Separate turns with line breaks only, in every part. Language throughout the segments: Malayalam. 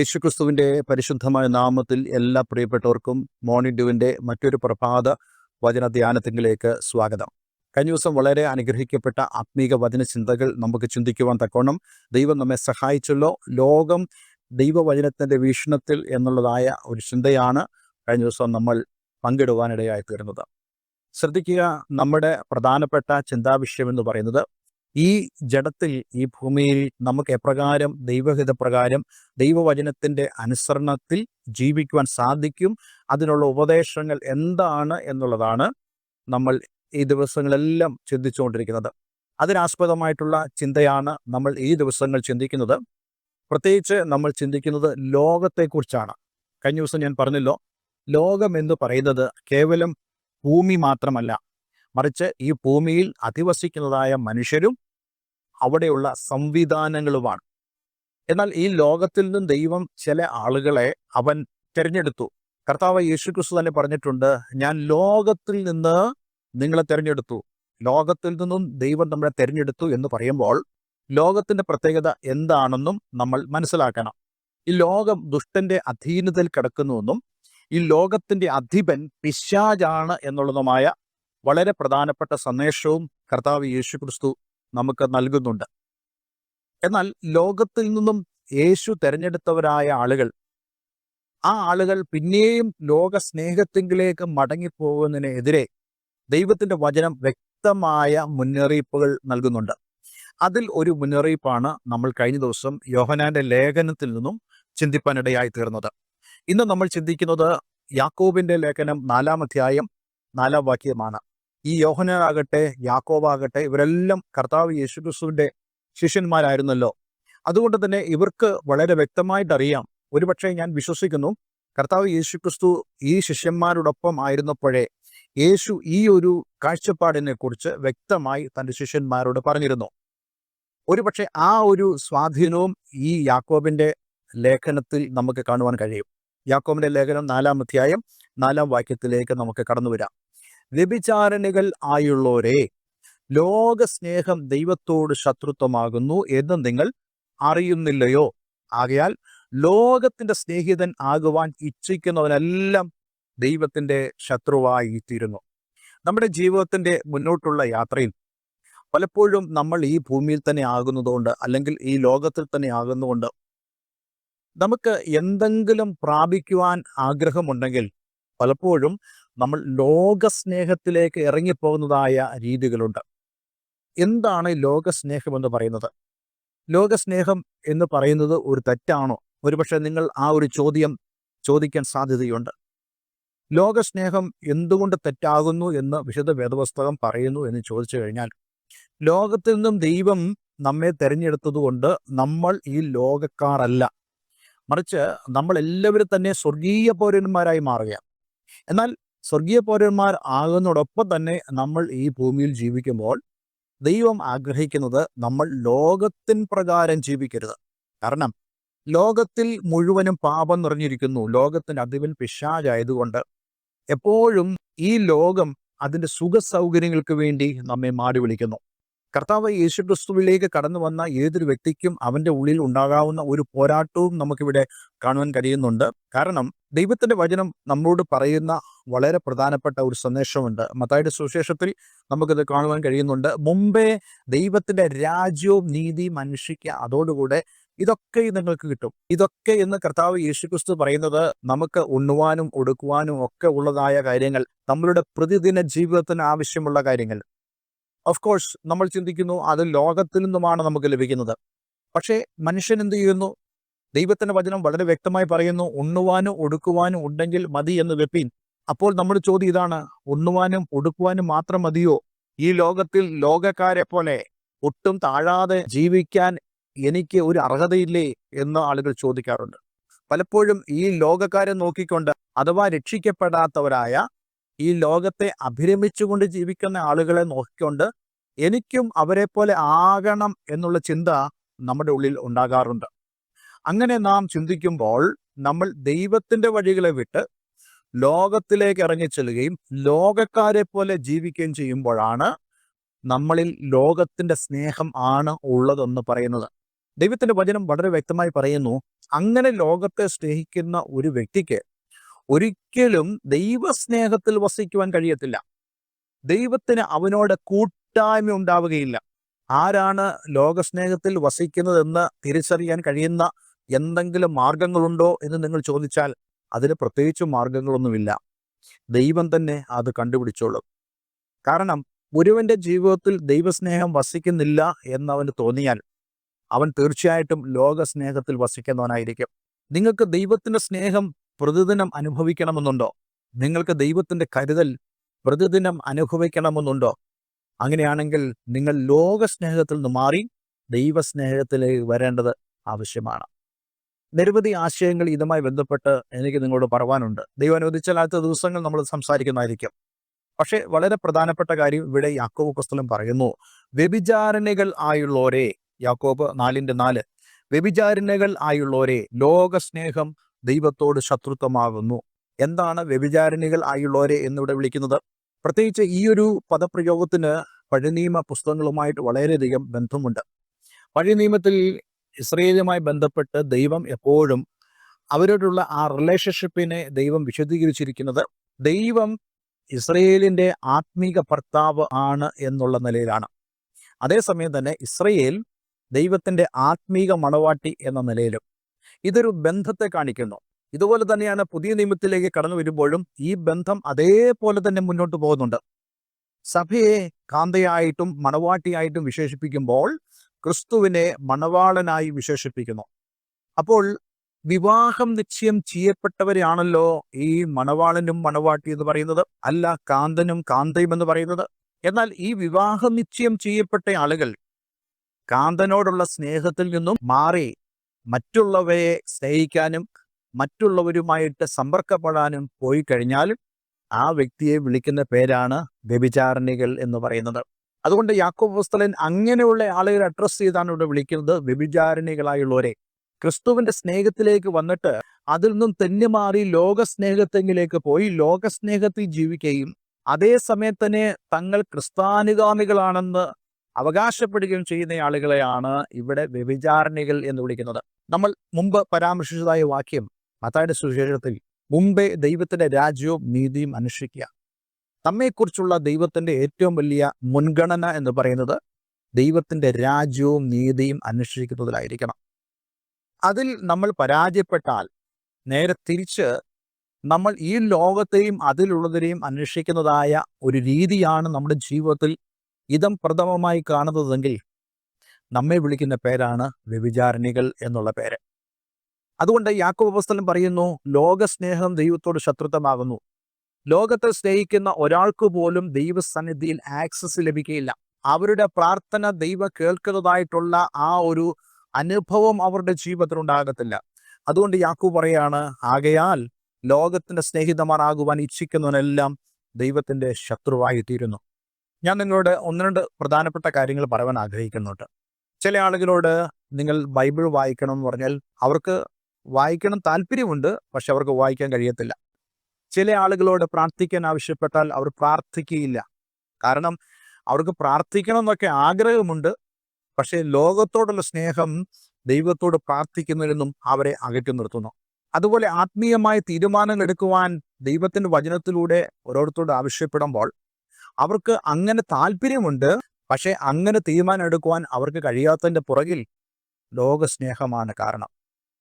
യേശുക്രിസ്തുവിന്റെ പരിശുദ്ധമായ നാമത്തിൽ എല്ലാ പ്രിയപ്പെട്ടവർക്കും മോർണിംഗ് ഡ്യൂവിന്റെ മറ്റൊരു പ്രഭാത വചന ധ്യാനത്തിങ്കിലേക്ക് സ്വാഗതം. കഴിഞ്ഞ ദിവസം വളരെ അനുഗ്രഹിക്കപ്പെട്ട ആത്മീക വചന ചിന്തകൾ നമുക്ക് ചിന്തിക്കുവാൻ തക്കോണം ദൈവം നമ്മെ സഹായിച്ചല്ലോ. ലോകം ദൈവവചനത്തിന്റെ വീക്ഷണത്തിൽ എന്നുള്ളതായ ഒരു ചിന്തയാണ് കഴിഞ്ഞ ദിവസം നമ്മൾ പങ്കിടുവാനിടയായി തീർന്നത് ശ്രദ്ധിക്കുക നമ്മുടെ പ്രധാനപ്പെട്ട ചിന്താവിഷയം എന്ന് പറയുന്നത് ഈ ജഡത്തിൽ ഈ ഭൂമിയിൽ നമുക്ക് എപ്രകാരം ദൈവഹിതപ്രകാരം ദൈവവചനത്തിന്റെ അനുസരണത്തിൽ ജീവിക്കുവാൻ സാധിക്കും അതിനുള്ള ഉപദേശങ്ങൾ എന്താണ് എന്നുള്ളതാണ് നമ്മൾ ഈ ദിവസങ്ങളെല്ലാം ചിന്തിച്ചുകൊണ്ടിരിക്കുന്നത്. അതിനാസ്പദമായിട്ടുള്ള ചിന്തയാണ് നമ്മൾ ഈ ദിവസങ്ങൾ ചിന്തിക്കുന്നത്. പ്രത്യേകിച്ച് നമ്മൾ ചിന്തിക്കുന്നത് ലോകത്തെക്കുറിച്ചാണ്. കഴിഞ്ഞ ദിവസം ഞാൻ പറഞ്ഞല്ലോ ലോകം എന്ന് പറയുന്നത് കേവലം ഭൂമി മാത്രമല്ല മറിച്ച് ഈ ഭൂമിയിൽ അധിവസിക്കുന്നതായ മനുഷ്യരും അവിടെയുള്ള സംവിധാനങ്ങളുമാണ്. എന്നാൽ ഈ ലോകത്തിൽ നിന്നും ദൈവം ചില ആളുകളെ അവൻ തിരഞ്ഞെടുത്തു. കർത്താവ് യേശുക്രിസ്തു തന്നെ പറഞ്ഞിട്ടുണ്ട് ഞാൻ ലോകത്തിൽ നിന്ന് നിങ്ങളെ തിരഞ്ഞെടുത്തു. ലോകത്തിൽ നിന്നും ദൈവം നമ്മളെ തിരഞ്ഞെടുത്തു എന്ന് പറയുമ്പോൾ ലോകത്തിന്റെ പ്രത്യേകത എന്താണെന്നും നമ്മൾ മനസ്സിലാക്കണം. ഈ ലോകം ദുഷ്ടന്റെ അധീനതയിൽ കിടക്കുന്നുവെന്നും ഈ ലോകത്തിന്റെ അധിപൻ പിശാജാണ് എന്നുള്ളതുമായ വളരെ പ്രധാനപ്പെട്ട സന്ദേശവും കർത്താവ് യേശു ക്രിസ്തു നമുക്ക് നൽകുന്നുണ്ട്. എന്നാൽ ലോകത്തിൽ നിന്നും യേശു തിരഞ്ഞെടുത്തവരായ ആളുകൾ ആ ആളുകൾ പിന്നെയും ലോക സ്നേഹത്തിങ്കിലേക്ക് മടങ്ങിപ്പോകുന്നതിനെതിരെ ദൈവത്തിന്റെ വചനം വ്യക്തമായ മുന്നറിയിപ്പുകൾ നൽകുന്നുണ്ട്. അതിൽ ഒരു മുന്നറിയിപ്പാണ് നമ്മൾ കഴിഞ്ഞ ദിവസം യോഹനാന്റെ ലേഖനത്തിൽ നിന്നും ചിന്തിപ്പാനിടയായി തീർന്നത്. ഇന്ന് നമ്മൾ ചിന്തിക്കുന്നത് യാക്കോബിന്റെ ലേഖനം നാലാം അധ്യായം നാലാം വാക്യമാണ്. ഈ യോഹനാകട്ടെ യാക്കോബാകട്ടെ ഇവരെല്ലാം കർത്താവ് യേശുക്രിസ്തുവിന്റെ ശിഷ്യന്മാരായിരുന്നല്ലോ. അതുകൊണ്ട് തന്നെ ഇവർക്ക് വളരെ വ്യക്തമായിട്ട് അറിയാം ഒരുപക്ഷെ ഞാൻ വിശ്വസിക്കുന്നു കർത്താവ് യേശുക്രിസ്തു ഈ ശിഷ്യന്മാരോടൊപ്പം ആയിരുന്നപ്പോഴേ യേശു ഈ ഒരു കാഴ്ചപ്പാടിനെ കുറിച്ച് വ്യക്തമായി തന്റെ ശിഷ്യന്മാരോട് പറഞ്ഞിരുന്നു. ഒരുപക്ഷെ ആ ഒരു സ്വാധീനവും ഈ യാക്കോബിന്റെ ലേഖനത്തിൽ നമുക്ക് കാണുവാൻ കഴിയും. യാക്കോബിന്റെ ലേഖനം നാലാം അധ്യായം നാലാം വാക്യത്തിലേക്ക് നമുക്ക് കടന്നു വരാം വ്യഭിചാരണികൾ ആയുള്ളവരെ. ലോക സ്നേഹം ദൈവത്തോട് ശത്രുത്വമാകുന്നു എന്ന് നിങ്ങൾ അറിയുന്നില്ലയോ? ആകയാൽ ലോകത്തിന്റെ സ്നേഹിതൻ ആകുവാൻ ഇച്ഛിക്കുന്നവനെല്ലാം ദൈവത്തിന്റെ ശത്രുവായി തീരുന്നു നമ്മുടെ ജീവിതത്തിന്റെ മുന്നോട്ടുള്ള യാത്രയിൽ പലപ്പോഴും നമ്മൾ ഈ ഭൂമിയിൽ തന്നെ ആകുന്നതുകൊണ്ട് അല്ലെങ്കിൽ ഈ ലോകത്തിൽ തന്നെ ആകുന്നതുകൊണ്ട് നമുക്ക് എന്തെങ്കിലും പ്രാപിക്കുവാൻ ആഗ്രഹമുണ്ടെങ്കിൽ പലപ്പോഴും നമ്മൾ ലോകസ്നേഹത്തിലേക്ക് ഇറങ്ങിപ്പോകുന്നതായ രീതികളുണ്ട്. എന്താണ് ലോകസ്നേഹം എന്ന് പറയുന്നത്? ലോകസ്നേഹം എന്ന് പറയുന്നത് ഒരു തെറ്റാണോ? ഒരുപക്ഷെ നിങ്ങൾ ആ ഒരു ചോദ്യം ചോദിക്കാൻ സാധ്യതയുണ്ട്. ലോകസ്നേഹം എന്തുകൊണ്ട് തെറ്റാകുന്നു എന്ന് വിശുദ്ധ വേദപുസ്തകം പറയുന്നു എന്ന് ചോദിച്ചു കഴിഞ്ഞാൽ ലോകത്തിൽ നിന്നും ദൈവം നമ്മെ തെരഞ്ഞെടുത്തതുകൊണ്ട് നമ്മൾ ഈ ലോകക്കാരല്ല. മറിച്ച് നമ്മൾ എല്ലാവരും തന്നെ സ്വർഗീയ പൗരന്മാരായി മാറുകയാണ്. എന്നാൽ സ്വർഗീയ പൗരന്മാർ ആകുന്നതോടൊപ്പം തന്നെ നമ്മൾ ഈ ഭൂമിയിൽ ജീവിക്കുമ്പോൾ ദൈവം ആഗ്രഹിക്കുന്നത് നമ്മൾ ലോകത്തിൻ പ്രകാരം ജീവിക്കരുത്. കാരണം ലോകത്തിൽ മുഴുവനും പാപം നിറഞ്ഞിരിക്കുന്നു. ലോകത്തിന്റെ അതിവിൽ പിശാചായതുകൊണ്ട് എപ്പോഴും ഈ ലോകം അതിന്റെ സുഖ സൗകര്യങ്ങൾക്ക് വേണ്ടി നമ്മെ മാടി വിളിക്കുന്നു. കർത്താവ് യേശുക്രിസ്തുവിലേക്ക് കടന്നു വന്ന ഏതൊരു വ്യക്തിക്കും അവന്റെ ഉള്ളിൽ ഉണ്ടാകാവുന്ന ഒരു പോരാട്ടവും നമുക്കിവിടെ കാണുവാൻ കഴിയുന്നുണ്ട്. കാരണം ദൈവത്തിന്റെ വചനം നമ്മളോട് പറയുന്ന വളരെ പ്രധാനപ്പെട്ട ഒരു സന്ദേശമുണ്ട്. മത്തായുടെ സുവിശേഷത്തിൽ നമുക്കിത് കാണുവാൻ കഴിയുന്നുണ്ട്. മുമ്പേ ദൈവത്തിന്റെ രാജ്യവും നീതിയും അന്വേഷിക്കുക അതോടുകൂടെ ഇതൊക്കെ നിങ്ങൾക്ക് കിട്ടും. ഇതൊക്കെ എന്ന് കർത്താവ് യേശുക്രിസ്തു പറയുന്നത് നമുക്ക് ഉണ്ണുവാനും ഒടുക്കുവാനും ഒക്കെ ഉള്ളതായ കാര്യങ്ങൾ നമ്മളുടെ പ്രതിദിന ജീവിതത്തിന് ആവശ്യമുള്ള കാര്യങ്ങൾ. ഓഫ് കോഴ്സ് നമ്മൾ ചിന്തിക്കുന്നു അത് ലോകത്തിൽ നിന്നുമാണ് നമുക്ക് ലഭിക്കുന്നത്. പക്ഷേ മനുഷ്യൻ എന്ത് ചെയ്യുന്നു? ദൈവത്തിന്റെ വചനം വളരെ വ്യക്തമായി പറയുന്നു ഉണ്ണുവാനും ഒടുക്കുവാനും ഉണ്ടെങ്കിൽ മതി എന്ന് വെപ്പീൻ. അപ്പോൾ നമ്മുടെ ചോദ്യം ഇതാണ് ഉണ്ണുവാനും ഒടുക്കുവാനും മാത്രം മതിയോ? ഈ ലോകത്തിൽ ലോകക്കാരെ പോലെ ഒട്ടും താഴാതെ ജീവിക്കാൻ എനിക്ക് ഒരു അർഹതയില്ലേ? എന്ന് ആളുകൾ ചോദിക്കാറുണ്ട്. പലപ്പോഴും ഈ ലോകക്കാരെ നോക്കിക്കൊണ്ട് അഥവാ രക്ഷിക്കപ്പെടാത്തവരായ ഈ ലോകത്തെ അഭിരമിച്ചുകൊണ്ട് ജീവിക്കുന്ന ആളുകളെ നോക്കിക്കൊണ്ട് എനിക്കും അവരെ പോലെ ആകണം എന്നുള്ള ചിന്ത നമ്മുടെ ഉള്ളിൽ ഉണ്ടാകാറുണ്ട്. അങ്ങനെ നാം ചിന്തിക്കുമ്പോൾ നമ്മൾ ദൈവത്തിന്റെ വഴികളെ വിട്ട് ലോകത്തിലേക്ക് ഇറങ്ങിച്ചെല്ലുകയും ലോകക്കാരെ പോലെ ജീവിക്കുകയും ചെയ്യുമ്പോഴാണ് നമ്മളിൽ ലോകത്തിന്റെ സ്നേഹം ആണ് ഉള്ളതെന്ന് പറയുന്നത്. ദൈവത്തിന്റെ വചനം വളരെ വ്യക്തമായി പറയുന്നു അങ്ങനെ ലോകത്തെ സ്നേഹിക്കുന്ന ഒരു വ്യക്തിക്ക് ഒരിക്കലും ദൈവസ്നേഹത്തിൽ വസിക്കുവാൻ കഴിയത്തില്ല. ദൈവത്തിന് അവനോട് കൂട്ടായ്മ ഉണ്ടാവുകയില്ല. ആരാണ് ലോകസ്നേഹത്തിൽ വസിക്കുന്നതെന്ന് തിരിച്ചറിയാൻ കഴിയുന്ന എന്തെങ്കിലും മാർഗങ്ങളുണ്ടോ എന്ന് നിങ്ങൾ ചോദിച്ചാൽ അതിന് പ്രത്യേകിച്ച് മാർഗങ്ങളൊന്നുമില്ല. ദൈവം തന്നെ അത് കണ്ടുപിടിച്ചോളും. കാരണം ഒരുവന്റെ ജീവിതത്തിൽ ദൈവസ്നേഹം വസിക്കുന്നില്ല എന്നവന് തോന്നിയാൽ അവൻ തീർച്ചയായിട്ടും ലോകസ്നേഹത്തിൽ വസിക്കുന്നവനായിരിക്കും. നിങ്ങൾക്ക് ദൈവത്തിന്റെ സ്നേഹം പ്രതിദിനം അനുഭവിക്കണമെന്നുണ്ടോ? നിങ്ങൾക്ക് ദൈവത്തിന്റെ കരുതൽ പ്രതിദിനം അനുഭവിക്കണമെന്നുണ്ടോ? അങ്ങനെയാണെങ്കിൽ നിങ്ങൾ ലോകസ്നേഹത്തിൽ നിന്ന് മാറി ദൈവസ്നേഹത്തിലേക്ക് വരേണ്ടത് ആവശ്യമാണ്. നിരവധി ആശയങ്ങൾ ഇതുമായി ബന്ധപ്പെട്ട് എനിക്ക് നിങ്ങളോട് പറവാനുണ്ട് ദൈവം അനുവദിച്ചാൽ അടുത്ത ദിവസങ്ങൾ നമ്മൾ സംസാരിക്കുന്നതായിരിക്കും. പക്ഷേ വളരെ പ്രധാനപ്പെട്ട കാര്യം ഇവിടെ യാക്കോബ് പുസ്തകം പറയുന്നു വ്യഭിചാരണികൾ ആയുള്ളവരെ യാക്കോബ് നാലിന്റെ നാല്. വ്യഭിചാരിണികൾ ആയുള്ളവരെ ലോകസ്നേഹം ദൈവത്തോട് ശത്രുത്വമാകുന്നു. എന്താണ് വ്യഭിചാരിണികൾ ആയുള്ളവരെ എന്നിവിടെ വിളിക്കുന്നത്? പ്രത്യേകിച്ച് ഈ ഒരു പദപ്രയോഗത്തിന് പഴയനിയമ പുസ്തകങ്ങളുമായിട്ട് വളരെയധികം ബന്ധമുണ്ട്. പഴയ നിയമത്തിൽ ഇസ്രയേലുമായി ബന്ധപ്പെട്ട് ദൈവം എപ്പോഴും അവരോടുള്ള ആ റിലേഷൻഷിപ്പിനെ ദൈവം വിശദീകരിച്ചിരിക്കുന്നത് ദൈവം ഇസ്രയേലിന്റെ ആത്മീക ഭർത്താവ് ആണ് എന്നുള്ള നിലയിലാണ്. അതേസമയം തന്നെ ഇസ്രയേൽ ദൈവത്തിന്റെ ആത്മീക മണവാട്ടി എന്ന നിലയിലും ഇതൊരു ബന്ധത്തെ കാണിക്കുന്നു. ഇതുപോലെ തന്നെയാണ് പുതിയ നിയമത്തിലേക്ക് കടന്നു വരുമ്പോഴും ഈ ബന്ധം അതേപോലെ തന്നെ മുന്നോട്ട് പോകുന്നുണ്ട്. സഭയെ കാന്തയായിട്ടും മണവാട്ടിയായിട്ടും വിശേഷിപ്പിക്കുമ്പോൾ ക്രിസ്തുവിനെ മണവാളനായി വിശേഷിപ്പിക്കുന്നു. അപ്പോൾ വിവാഹം നിശ്ചയം ചെയ്യപ്പെട്ടവരെയാണല്ലോ ഈ മണവാളനും മണവാട്ടി എന്ന് പറയുന്നത്. അല്ല കാന്തനും കാന്തയും എന്ന് പറയുന്നത്. എന്നാൽ ഈ വിവാഹ നിശ്ചയം ചെയ്യപ്പെട്ട ആളുകൾ കാന്തനോടുള്ള സ്നേഹത്തിൽ നിന്നും മാറി മറ്റുള്ളവയെ സ്നേഹിക്കാനും മറ്റുള്ളവരുമായിട്ട് സമ്പർക്കപ്പെടാനും പോയി കഴിഞ്ഞാൽ ആ വ്യക്തിയെ വിളിക്കുന്ന പേരാണ് വ്യഭിചാരണികൾ എന്ന് പറയുന്നത്. അതുകൊണ്ട് യാക്കോബ് പുസ്തലൻ അങ്ങനെയുള്ള ആളുകളെ അഡ്രസ്സ് ചെയ്താണ് ഇവിടെ വിളിക്കുന്നത് വ്യഭിചാരണികളായുള്ളവരെ. ക്രിസ്തുവിന്റെ സ്നേഹത്തിലേക്ക് വന്നിട്ട് അതിൽ നിന്നും തെന്നുമാറി ലോകസ്നേഹത്തെങ്കിലേക്ക് പോയി ലോകസ്നേഹത്തിൽ ജീവിക്കുകയും അതേ സമയത്ത് തന്നെ തങ്ങൾ ക്രിസ്താനുഗാമികളാണെന്ന് അവകാശപ്പെടുകയും ചെയ്യുന്ന ആളുകളെയാണ് ഇവിടെ വ്യഭിചാരണികൾ എന്ന് വിളിക്കുന്നത്. നമ്മൾ മുമ്പ് പരാമർശിച്ചതായ വാക്യം മത്തായുടെ സുശേഷത്തിൽ മുമ്പേ ദൈവത്തിന്റെ രാജ്യവും നീതിയും അനുഷ്ഠിക്കുക. നമ്മെക്കുറിച്ചുള്ള ദൈവത്തിന്റെ ഏറ്റവും വലിയ മുൻഗണന എന്ന് പറയുന്നത് ദൈവത്തിന്റെ രാജ്യവും നീതിയും അന്വേഷിക്കുന്നതിലായിരിക്കണം അതിൽ നമ്മൾ പരാജയപ്പെട്ടാൽ നേരെ തിരിച്ച് നമ്മൾ ഈ ലോകത്തെയും അതിലുള്ളതിനെയും അന്വേഷിക്കുന്നതായ ഒരു രീതിയാണ് നമ്മുടെ ജീവിതത്തിൽ ഇതം പ്രഥമമായി കാണുന്നതെങ്കിൽ നമ്മെ വിളിക്കുന്ന പേരാണ് വ്യഭിചാരണികൾ എന്നുള്ള പേര്. അതുകൊണ്ട് യാക്കോബ് അവസ്ഥലം പറയുന്നു ലോകസ്നേഹം ദൈവത്തോട് ശത്രുത്വമാകുന്നു. ലോകത്തെ സ്നേഹിക്കുന്ന ഒരാൾക്ക് പോലും ദൈവസന്നിധിയിൽ ആക്സസ് ലഭിക്കുകയില്ല അവരുടെ പ്രാർത്ഥന ദൈവ കേൾക്കുന്നതായിട്ടുള്ള ആ ഒരു അനുഭവം അവരുടെ ജീവിതത്തിൽ ഉണ്ടാകത്തില്ല. അതുകൊണ്ട് യാക്കു പറയാണ് ആകയാൽ ലോകത്തിന്റെ സ്നേഹിതമാരാകുവാൻ ഇച്ഛിക്കുന്നവനെല്ലാം ദൈവത്തിന്റെ ശത്രുവായി തീരുന്നു ഞാൻ നിങ്ങളോട് ഒന്ന് രണ്ട് പ്രധാനപ്പെട്ട കാര്യങ്ങൾ പറയാൻ ആഗ്രഹിക്കുന്നുണ്ട്. ചില ആളുകളോട് നിങ്ങൾ ബൈബിൾ വായിക്കണം എന്ന് പറഞ്ഞാൽ അവർക്ക് വായിക്കണം താല്പര്യമുണ്ട് പക്ഷെ അവർക്ക് വായിക്കാൻ കഴിയത്തില്ല. ചില ആളുകളോട് പ്രാർത്ഥിക്കാൻ ആവശ്യപ്പെട്ടാൽ അവർ പ്രാർത്ഥിക്കുകയില്ല. കാരണം അവർക്ക് പ്രാർത്ഥിക്കണം എന്നൊക്കെ ആഗ്രഹമുണ്ട് പക്ഷേ ലോകത്തോടുള്ള സ്നേഹം ദൈവത്തോട് പ്രാർത്ഥിക്കുന്നതിനും അവരെ അകറ്റി നിർത്തുന്നു. അതുപോലെ ആത്മീയമായ തീരുമാനങ്ങൾ എടുക്കുവാൻ ദൈവത്തിന്റെ വചനത്തിലൂടെ ഓരോരുത്തരോട് ആവശ്യപ്പെടുമ്പോൾ അവർക്ക് അങ്ങനെ താല്പര്യമുണ്ട്. പക്ഷെ അങ്ങനെ തീരുമാനം എടുക്കുവാൻ അവർക്ക് കഴിയാത്തതിന്റെ പുറകിൽ ലോകസ്നേഹമാണ് കാരണം.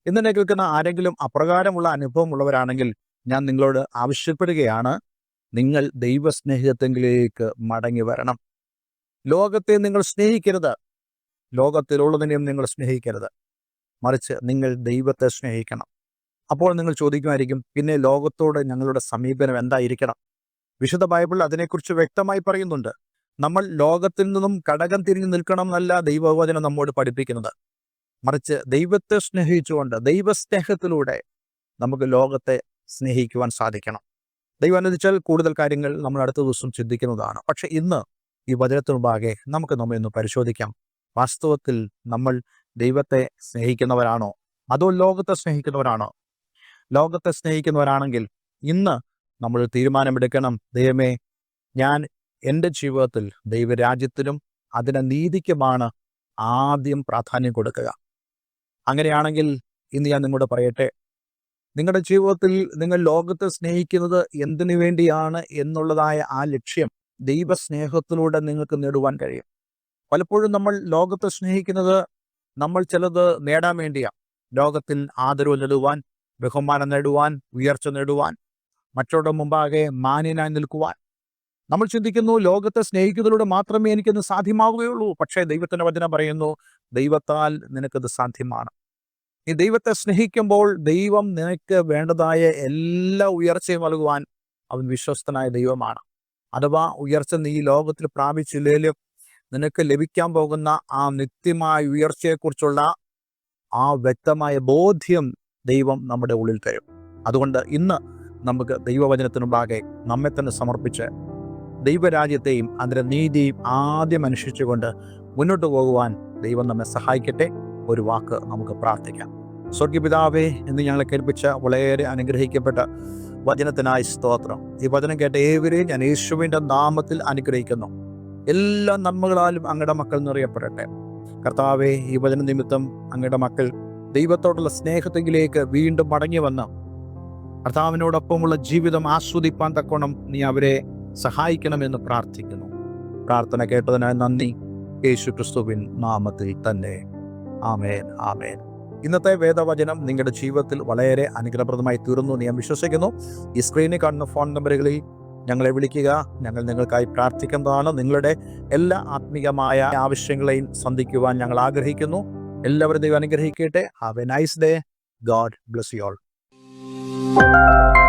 ഇന്നെ കേൾക്കുന്ന ആരെങ്കിലും അപ്രകാരമുള്ള അനുഭവമുള്ളവരാണെങ്കിൽ ഞാൻ നിങ്ങളോട് ആവശ്യപ്പെടുകയാണ്. നിങ്ങൾ ദൈവസ്നേഹത്തെങ്കിലേക്ക് മടങ്ങി വരണം. ലോകത്തെ നിങ്ങൾ സ്നേഹിക്കരുത്. ലോകത്തിലുള്ളതിനെയും നിങ്ങൾ സ്നേഹിക്കരുത്. മറിച്ച് നിങ്ങൾ ദൈവത്തെ സ്നേഹിക്കണം. അപ്പോൾ നിങ്ങൾ ചോദിക്കുമായിരിക്കും പിന്നെ ലോകത്തോട് ഞങ്ങളുടെ സമീപനം എന്തായിരിക്കണം? വിശുദ്ധ ബൈബിൾ അതിനെക്കുറിച്ച് വ്യക്തമായി പറയുന്നുണ്ട്. നമ്മൾ ലോകത്തിൽ നിന്നും കടകം തിരിഞ്ഞു നിൽക്കണം എന്നല്ല ദൈവവചനം നമ്മോട് പഠിപ്പിക്കുന്നത്. മറിച്ച് ദൈവത്തെ സ്നേഹിച്ചുകൊണ്ട് ദൈവസ്നേഹത്തിലൂടെ നമുക്ക് ലോകത്തെ സ്നേഹിക്കുവാൻ സാധിക്കണം. ദൈവം അനുവദിച്ചാൽ കൂടുതൽ കാര്യങ്ങൾ നമ്മൾ അടുത്ത ദിവസം ചിന്തിക്കുന്നതാണ്. പക്ഷെ ഇന്ന് ഈ വചനത്തിനുപാകെ നമുക്ക് നമ്മെ ഒന്ന് പരിശോധിക്കാം. വാസ്തവത്തിൽ നമ്മൾ ദൈവത്തെ സ്നേഹിക്കുന്നവരാണോ? അതോ ലോകത്തെ സ്നേഹിക്കുന്നവരാണോ? ലോകത്തെ സ്നേഹിക്കുന്നവരാണെങ്കിൽ ഇന്ന് നമ്മൾ തീരുമാനമെടുക്കണം. ദൈവമേ ഞാൻ എന്റെ ജീവിതത്തിൽ ദൈവരാജ്യത്തിനും അതിന്റെ നീതിക്കുമാണ് ആദ്യം പ്രാധാന്യം കൊടുക്കുക. അങ്ങനെയാണെങ്കിൽ ഇന്ന് ഞാൻ നിങ്ങളോട് പറയട്ടെ നിങ്ങളുടെ ജീവിതത്തിൽ നിങ്ങൾ ലോകത്തെ സ്നേഹിക്കുന്നത് എന്തിനു വേണ്ടിയാണ് എന്നുള്ളതായ ആ ലക്ഷ്യം ദൈവസ്നേഹത്തിലൂടെ നിങ്ങൾക്ക് നേടുവാൻ കഴിയും. പലപ്പോഴും നമ്മൾ ലോകത്തെ സ്നേഹിക്കുന്നത് നമ്മൾ ചിലത് നേടാൻ വേണ്ടിയാണ് ലോകത്തിൽ ആദരവ് നേടുവാൻ ബഹുമാനം നേടുവാൻ ഉയർച്ച നേടുവാൻ മറ്റുള്ളവരുടെ മുമ്പാകെ മാന്യനായി നിൽക്കുവാൻ. നമ്മൾ ചിന്തിക്കുന്നു ലോകത്തെ സ്നേഹിക്കുന്നതിലൂടെ മാത്രമേ എനിക്കത് സാധ്യമാവുകയുള്ളൂ. പക്ഷേ ദൈവത്തിന്റെ വചനം പറയുന്നു ദൈവത്താൽ നിനക്കത് സാധ്യമാണ്. നീ ദൈവത്തെ സ്നേഹിക്കുമ്പോൾ ദൈവം നിനക്ക് വേണ്ടതായ എല്ലാ ഉയർച്ചയും നൽകുവാൻ അവൻ വിശ്വസ്തനായ ദൈവമാണ്. അഥവാ ഉയർച്ച നീ ലോകത്തിൽ പ്രാപിച്ചില്ലെങ്കിലും നിനക്ക് ലഭിക്കാൻ പോകുന്ന ആ നിത്യമായ ഉയർച്ചയെക്കുറിച്ചുള്ള ആ വ്യക്തമായ ബോധ്യം ദൈവം നമ്മുടെ ഉള്ളിൽ തരും. അതുകൊണ്ട് ഇന്ന് നമുക്ക് ദൈവവചനത്തിനുണ്ടാകെ നമ്മെ തന്നെ സമർപ്പിച്ച് ദൈവരാജ്യത്തെയും അതിന്റെ നീതിയും ആദ്യം അനുഷ്ഠിച്ചുകൊണ്ട് മുന്നോട്ട് പോകുവാൻ ദൈവം നമ്മെ സഹായിക്കട്ടെ. ഒരു വാക്ക് നമുക്ക് പ്രാർത്ഥിക്കാം. സ്വർഗീപിതാവേ എന്ന് ഞങ്ങളെ കേൾപ്പിച്ച വളരെ അനുഗ്രഹിക്കപ്പെട്ട വചനത്തിനായി സ്തോത്രം. ഈ വചനം കേട്ട ഏവരെയും ഞാൻ യേശുവിന്റെ നാമത്തിൽ അനുഗ്രഹിക്കുന്നു. എല്ലാ നന്മകളാലും അങ്ങയുടെ മക്കൾ നിറയപ്പെടട്ടെ കർത്താവെ ഈ വചന നിമിത്തം അങ്ങയുടെ മക്കൾ ദൈവത്തോടുള്ള സ്നേഹത്തെങ്കിലേക്ക് വീണ്ടും മടങ്ങി വന്ന് കർത്താവിനോടൊപ്പമുള്ള ജീവിതം ആസ്വദിപ്പാൻ തക്കോണം നീ അവരെ സഹായിക്കണമെന്ന് പ്രാർത്ഥിക്കുന്നു. പ്രാർത്ഥന കേട്ടതിനായി നന്ദി. യേശു ക്രിസ്തുവിൻ നാമത്തിൽ തന്നെ. ആമേൻ ആമേൻ. ഇന്നത്തെ വേദവചനം നിങ്ങളുടെ ജീവിതത്തിൽ വളരെ അനുഗ്രഹപ്രദമായി തീർന്നു ഞാൻ വിശ്വസിക്കുന്നു. ഈ സ്ക്രീനിൽ കാണുന്ന ഫോൺ നമ്പറുകളിൽ ഞങ്ങളെ വിളിക്കുക. ഞങ്ങൾ നിങ്ങൾക്കായി പ്രാർത്ഥിക്കുന്നതാണ്. നിങ്ങളുടെ എല്ലാ ആത്മീയമായ ആവശ്യങ്ങളെയും സന്ധിക്കുവാൻ ഞങ്ങൾ ആഗ്രഹിക്കുന്നു. എല്ലാവരും ദൈവം അനുഗ്രഹിക്കട്ടെ. Have a nice day god bless you Thank you.